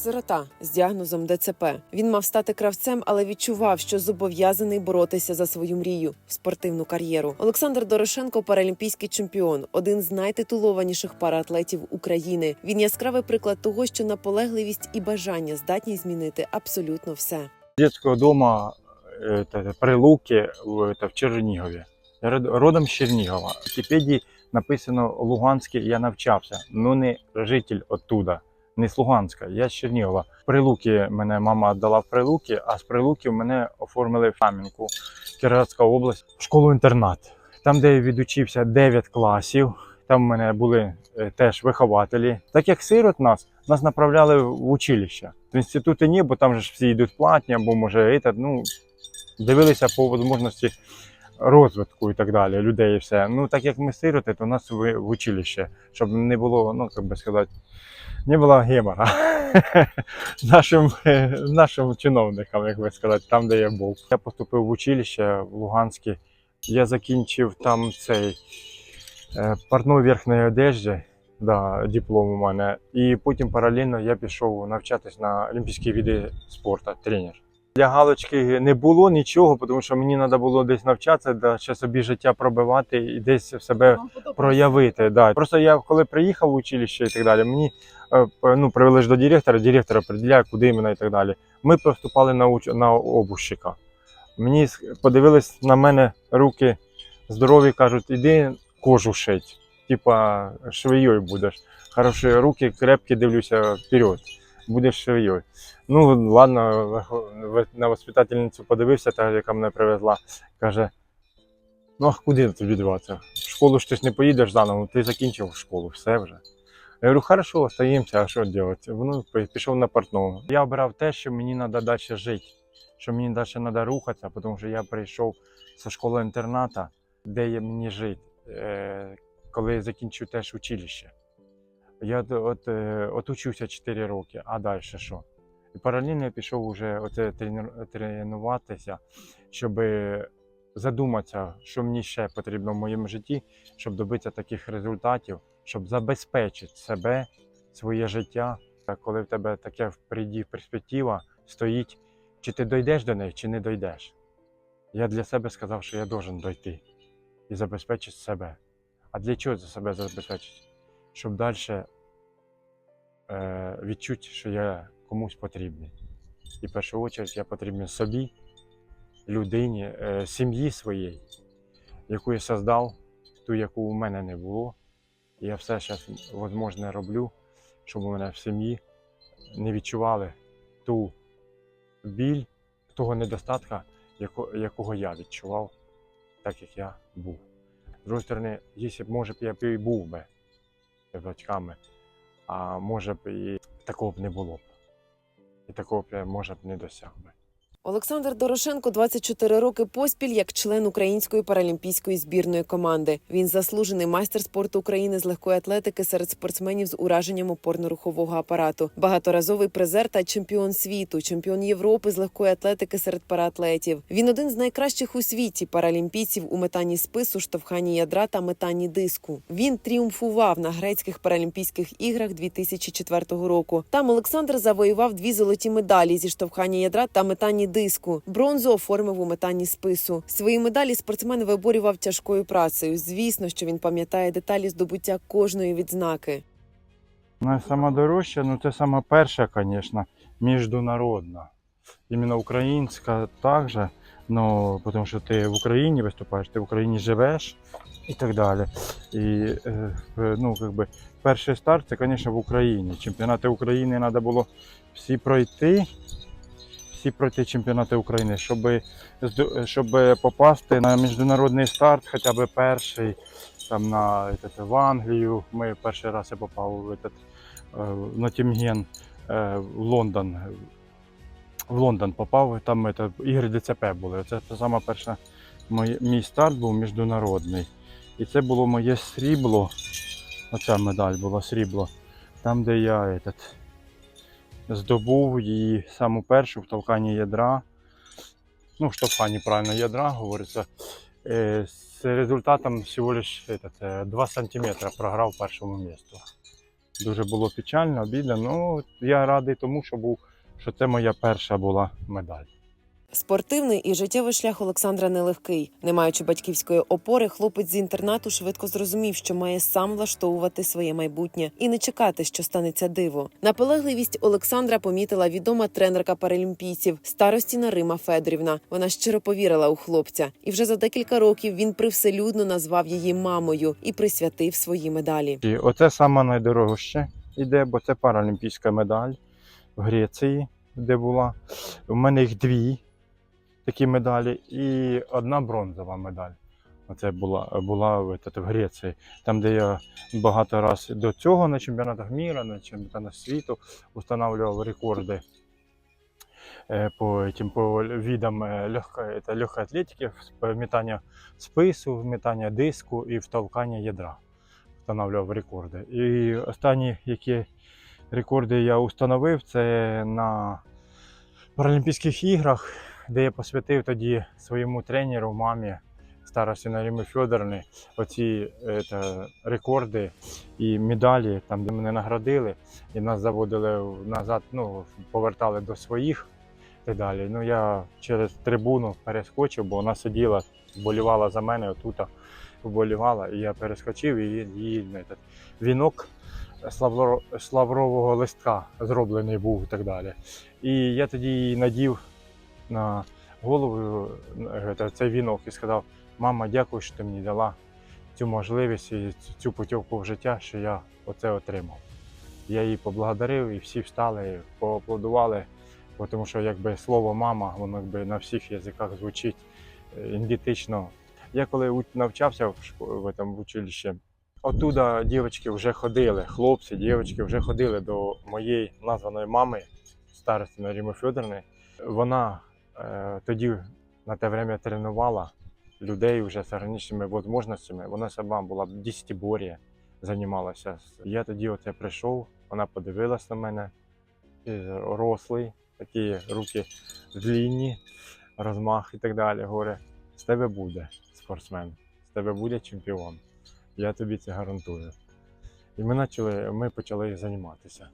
Сирота з діагнозом ДЦП. Він мав стати кравцем, але відчував, що зобов'язаний боротися за свою мрію спортивну кар'єру. Олександр Дорошенко паралімпійський чемпіон, один з найтитулованіших параатлетів України. Він яскравий приклад того, що наполегливість і бажання здатні змінити абсолютно все. детского дома э, это, Прилуки в, это, в Чернігові. Я род- родом з Чернігова. В Вікіпедії написано Луганський я навчався, ну не житель оттуда, не з Луганська, я з Чернігова. Прилуки мене мама віддала в Прилуки, а з Прилуків мене оформили в Кам'янку, Кіровоградська область, школу-інтернат. Там, де я відучився 9 класів, там в мене були е, теж вихователі. Так як сирот нас, нас направляли в училище. В інститути ні, бо там же ж всі йдуть платні, або може этот, ну, дивилися по можливості розвитку і так далі, людей і все. Ну, так як ми сироти, то нас в, в училище, щоб не було, ну, як би сказати, не було гемора нашим, нашим чиновникам, як би сказати, там, де я був. Я поступив в училище в Луганське. Я закінчив там цей е, портной верхньої одежди, да, диплом у мене. І потім паралельно я пішов навчатись на олімпійські види спорту, тренер. Для галочки не було нічого, тому що мені треба було десь навчатися, да, ще собі життя пробивати і десь себе проявити. Да. Просто я коли приїхав в училище і так далі, мені е, ну, привели ж до директора, директор определяє, куди іменно і так далі. Ми поступали на, уч... на обущика. Мені подивились на мене руки здорові, кажуть, іди кожу шить. Типа швеєю будеш. Хороші руки, крепкі, дивлюся вперед. Будеш швеєю. Ну, ладно, на воспитательницю подивився, та, яка мене привезла. Каже: ну а куди тобі діватися? В школу ж ти ж не поїдеш заново, ти закінчив школу, все вже. Я говорю, хорошо, остаємося, а що робити? Ну, пішов на портного. Я обрав те, що мені треба далі жити, що мені далі треба рухатися, тому що я прийшов зі школи інтерната, де є мені жити, е, коли я закінчу теж училище. Я от, е, от учуся 4 роки, а далі що? І паралельно пішов уже оце тренуватися, щоб задуматися, що мені ще потрібно в моєму житті, щоб добитися таких результатів, щоб забезпечити себе, своє життя. Коли в тебе таке впереді перспектива стоїть, чи ти дійдеш до неї, чи не дійдеш. Я для себе сказав, що я должен дойти і забезпечити себе. А для чого за себе забезпечити? Щоб далі е, відчути, що я комусь потрібний. І в першу чергу я потрібен собі, людині, е, сім'ї своїй, яку я создав, ту, яку у мене не було. І я все зараз можливе роблю, щоб у мене в сім'ї не відчували ту біль, того недостатка, яко- якого я відчував, так як я був. З другої сторони, якщо б може б я був би батьками, а може б і такого б не було б. І такого б може б не досяг би. Олександр Дорошенко 24 роки поспіль як член української паралімпійської збірної команди. Він заслужений майстер спорту України з легкої атлетики серед спортсменів з ураженням опорно-рухового апарату, багаторазовий призер та чемпіон світу, чемпіон Європи з легкої атлетики серед параатлетів. Він один з найкращих у світі паралімпійців у метанні спису, штовханні ядра та метанні диску. Він тріумфував на грецьких паралімпійських іграх 2004 року. Там Олександр завоював дві золоті медалі зі штовхання ядра та метанні диску. Бронзу оформив у метанні спису. Свої медалі спортсмен виборював тяжкою працею. Звісно, що він пам'ятає деталі здобуття кожної відзнаки. Ну, ну це сама перша, звісно, міжнародна. Іменно українська також, ну, тому що ти в Україні виступаєш, ти в Україні живеш і так далі. І е, ну, как би, перший старт це, звісно, в Україні. Чемпіонати України треба було всі пройти Всі пройти чемпіонати України, щоб, здо- щоб попасти на міжнародний старт, хоча б перший, там на этот, в Англію. Ми перший раз я попав в этот, е, в Нотінген, е, в Лондон. В Лондон попав, там это, ігри ДЦП були. Це саме перша мій, мій старт був міжнародний. І це було моє срібло. Оця медаль була срібло. Там, де я этот, здобув її саму першу в толканні ядра. Ну, в штовханні правильно ядра говориться. Е, з результатом всього лиш этот, е, 2 см програв першому місту. Дуже було печально, обідно. але я радий тому, що був, що це моя перша була медаль. Спортивний і життєвий шлях Олександра нелегкий. Не маючи батьківської опори, хлопець з інтернату швидко зрозумів, що має сам влаштовувати своє майбутнє і не чекати, що станеться диво. Наполегливість Олександра помітила відома тренерка паралімпійців старостіна Рима Федорівна. Вона щиро повірила у хлопця, і вже за декілька років він привселюдно назвав її мамою і присвятив свої медалі. І оце саме найдорожче іде, бо це паралімпійська медаль в Греції, де була. У мене їх дві такі медалі, і одна бронзова медаль. Оце була, була в, в Греції, там, де я багато разів до цього на чемпіонатах міра, на чемпіонатах світу встановлював рекорди е, по, этим, по видам е, легкої, атлетики, метання спису, метання диску і втолкання ядра встановлював рекорди. І останні, які рекорди я установив, це на Паралімпійських іграх, де я посвятив тоді своєму тренеру, мамі старості Наріми Федорівни, оці е, рекорди і медалі, там, де мене наградили, і нас заводили назад, ну, повертали до своїх і далі. Ну, я через трибуну перескочив, бо вона сиділа, вболівала за мене, отут вболівала, і я перескочив і її, вінок з лаврового листка зроблений був і так далі. І я тоді її надів на голову е, цей вінок і сказав: мама, дякую, що ти мені дала цю можливість і цю- путівку в життя, що я оце отримав. Я її поблагодарив, і всі встали, поаплодували, тому що якби слово мама, воно якби на всіх язиках звучить е, ідентично. Я коли навчався в, в, этом, в училищі, оттуда дівчатки вже ходили, хлопці, дівчатки вже ходили до моєї названої мами, старості Наріми Федорівни. Вона тоді на те время тренувала людей вже з органічними можливостями. Вона сама була десятибор'я, займалася. Я тоді оце прийшов, вона подивилась на мене, рослий, такі руки длінні, розмах і так далі. Говорить, з тебе буде спортсмен, з тебе буде чемпіон. Я тобі це гарантую. І ми почали, ми почали займатися.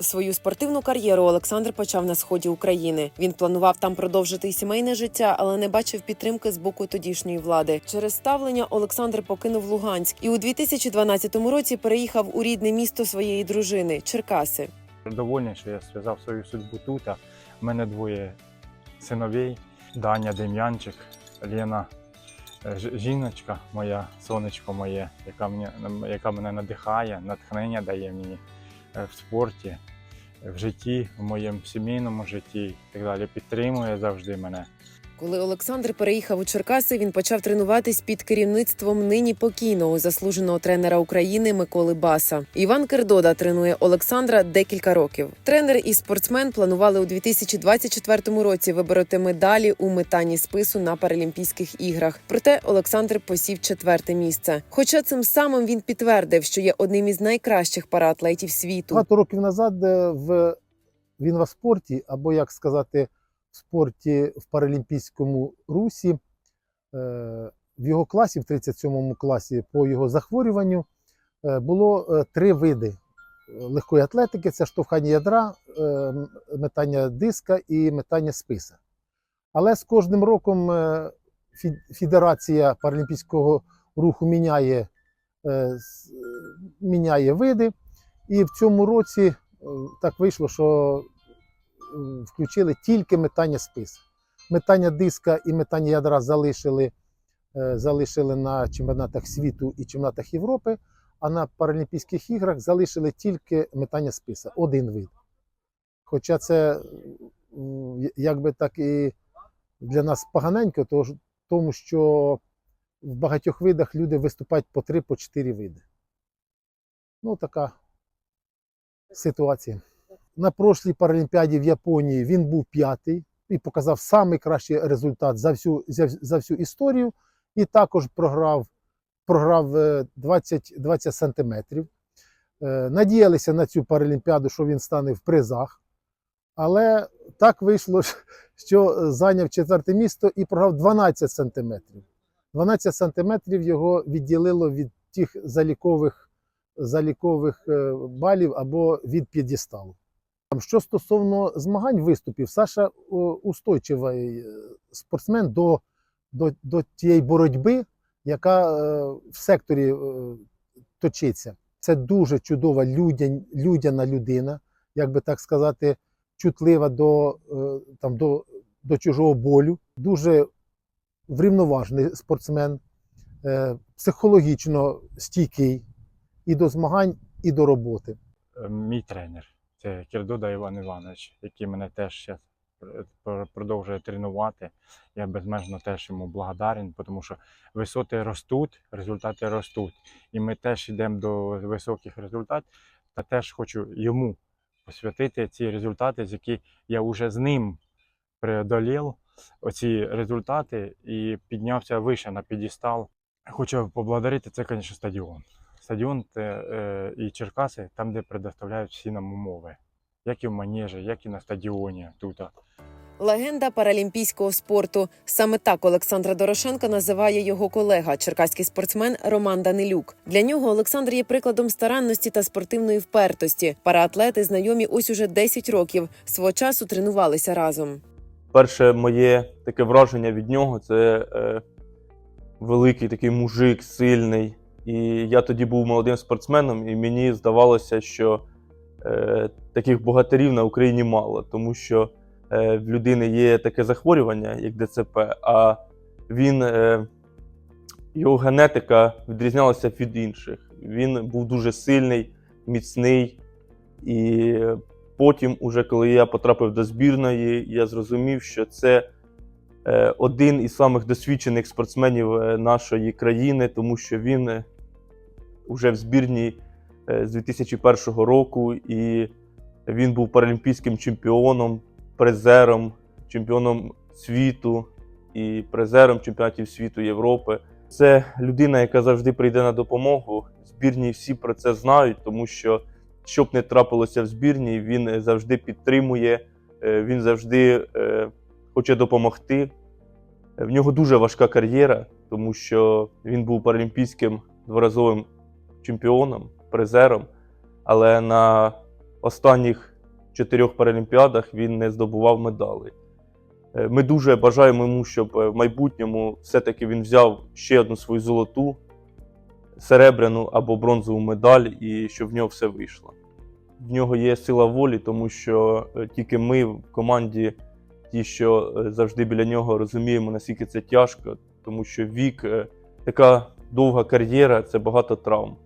Свою спортивну кар'єру Олександр почав на сході України. Він планував там продовжити й сімейне життя, але не бачив підтримки з боку тодішньої влади. Через ставлення Олександр покинув Луганськ і у 2012 році переїхав у рідне місто своєї дружини Черкаси. Довольний, що я зв'язав свою судьбу тут. У мене двоє синовей: Даня Дем'янчик, Лена е, жіночка моя, сонечко моє, яка, мені, яка мене надихає, натхнення дає мені в спорті, е, в житті, в моєму сімейному житті і так далі. Підтримує завжди мене. Коли Олександр переїхав у Черкаси, він почав тренуватись під керівництвом нині покійного заслуженого тренера України Миколи Баса. Іван Кердода тренує Олександра декілька років. Тренер і спортсмен планували у 2024 році вибороти медалі у метанні спису на Паралімпійських іграх. Проте Олександр посів четверте місце. Хоча цим самим він підтвердив, що є одним із найкращих параатлетів світу. Багато років назад е, в він в спорті, або як сказати, в спорті в паралімпійському русі, е, в його класі, в 37-му класі, по його захворюванню е, було е, три види легкої атлетики: це штовхання ядра, метання диска і метання списа. Але з кожним роком Федерація паралімпійського руху міняє, міняє види. І в цьому році так вийшло, що включили тільки метання списа. Метання диска і метання ядра залишили, е, залишили на чемпіонатах світу і чемпіонатах Європи, а на Паралімпійських іграх залишили тільки метання списа, один вид. Хоча це м, якби так і для нас поганенько, тому що в багатьох видах люди виступають по три, по чотири види. Ну, така ситуація. На прошлій Паралімпіаді в Японії він був п'ятий і показав найкращий результат за всю, за, за всю історію. І також програв, програв е, 20, 20 сантиметрів. Е, Надіялися на цю Паралімпіаду, що він стане в призах. Але так вийшло, що зайняв четверте місто і програв 12 сантиметрів. 12 сантиметрів його відділило від тих залікових залікових е, балів або від п'єдесталу. Що стосовно змагань виступів, Саша устойчивий е, спортсмен до, до, до тієї боротьби, яка е, в секторі е, точиться. Це дуже чудова людян, людяна людина, як би так сказати, чутлива до, е, там, до, до чужого болю, дуже врівноважений спортсмен, е, психологічно стійкий і до змагань, і до роботи. Е, Мій тренер це Кірдуда Іван Іванович, який мене теж продовжує тренувати. Я безмежно теж йому благодарен, тому що висоти ростуть, результати ростуть. І ми теж йдемо до високих результатів. Та теж хочу йому посвятити ці результати, з які я вже з ним преодолів оці результати і піднявся вище на підістал. Хочу поблагодарити, це, звісно, стадіон. Стадіон це, е, і Черкаси, там, де предоставляють всі нам умови, як і в манежі, як і на стадіоні тут. Легенда паралімпійського спорту. Саме так Олександра Дорошенко називає його колега, черкаський спортсмен Роман Данилюк. Для нього Олександр є прикладом старанності та спортивної впертості. Параатлети знайомі ось уже 10 років. Свого часу тренувалися разом. Перше моє таке враження від нього це е, великий такий мужик, сильний. І я тоді був молодим спортсменом, і мені здавалося, що е, таких богатирів на Україні мало, тому що е, в людини є таке захворювання, як ДЦП, а він, е, його генетика відрізнялася від інших. Він був дуже сильний, міцний. І потім, уже коли я потрапив до збірної, я зрозумів, що це е, один із самих досвідчених спортсменів е, нашої країни, тому що він е, уже в збірній е, з 2001 року, і він був паралімпійським чемпіоном, призером, чемпіоном світу і призером чемпіонатів світу Європи. Це людина, яка завжди прийде на допомогу. В збірній всі про це знають, тому що що б не трапилося в збірній, він завжди підтримує, е, він завжди е, хоче допомогти. В нього дуже важка кар'єра, тому що він був паралімпійським дворазовим чемпіоном, призером, але на останніх чотирьох паралімпіадах він не здобував медалей. Е, Ми дуже бажаємо йому, щоб е, в майбутньому все-таки він взяв ще одну свою золоту, серебряну або бронзову медаль, і щоб в нього все вийшло. В нього є сила волі, тому що е, тільки ми в команді, ті, що завжди біля нього, розуміємо, наскільки це тяжко, тому що вік, така довга кар'єра це багато травм.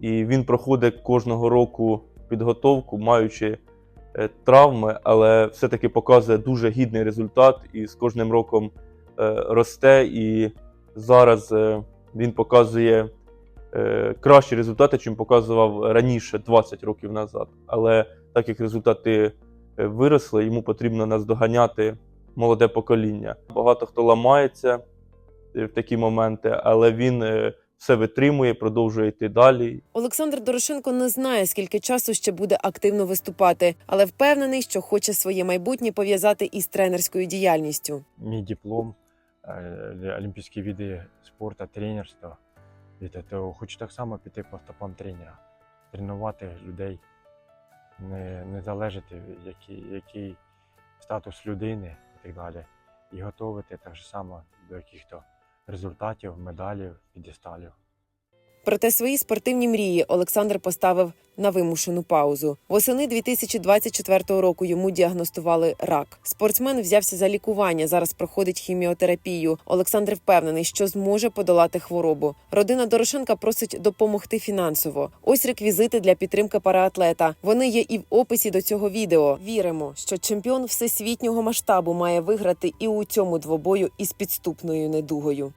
І він проходить кожного року підготовку, маючи е, травми, але все-таки показує дуже гідний результат і з кожним роком е, росте. І зараз е, він показує кращі результати, чим показував раніше, 20 років назад. Але так як результати виросли, йому потрібно наздоганяти молоде покоління. Багато хто ламається в такі моменти, але він все витримує, продовжує йти далі. Олександр Дорошенко не знає, скільки часу ще буде активно виступати, але впевнений, що хоче своє майбутнє пов'язати із тренерською діяльністю. Мій диплом, е, олімпійські види спорту, тренерства. То хочу так само піти по стопам тренера, тренувати людей, не, не залежати, який, який статус людини і так далі. І готувати так само до яких-то результатів, медалів, підісталів. Проте свої спортивні мрії Олександр поставив на вимушену паузу. Восени 2024 року йому діагностували рак. Спортсмен взявся за лікування. Зараз проходить хіміотерапію. Олександр впевнений, що зможе подолати хворобу. Родина Дорошенка просить допомогти фінансово. Ось реквізити для підтримки параатлета. Вони є і в описі до цього відео. Віримо, що чемпіон всесвітнього масштабу має виграти і у цьому двобою із підступною недугою.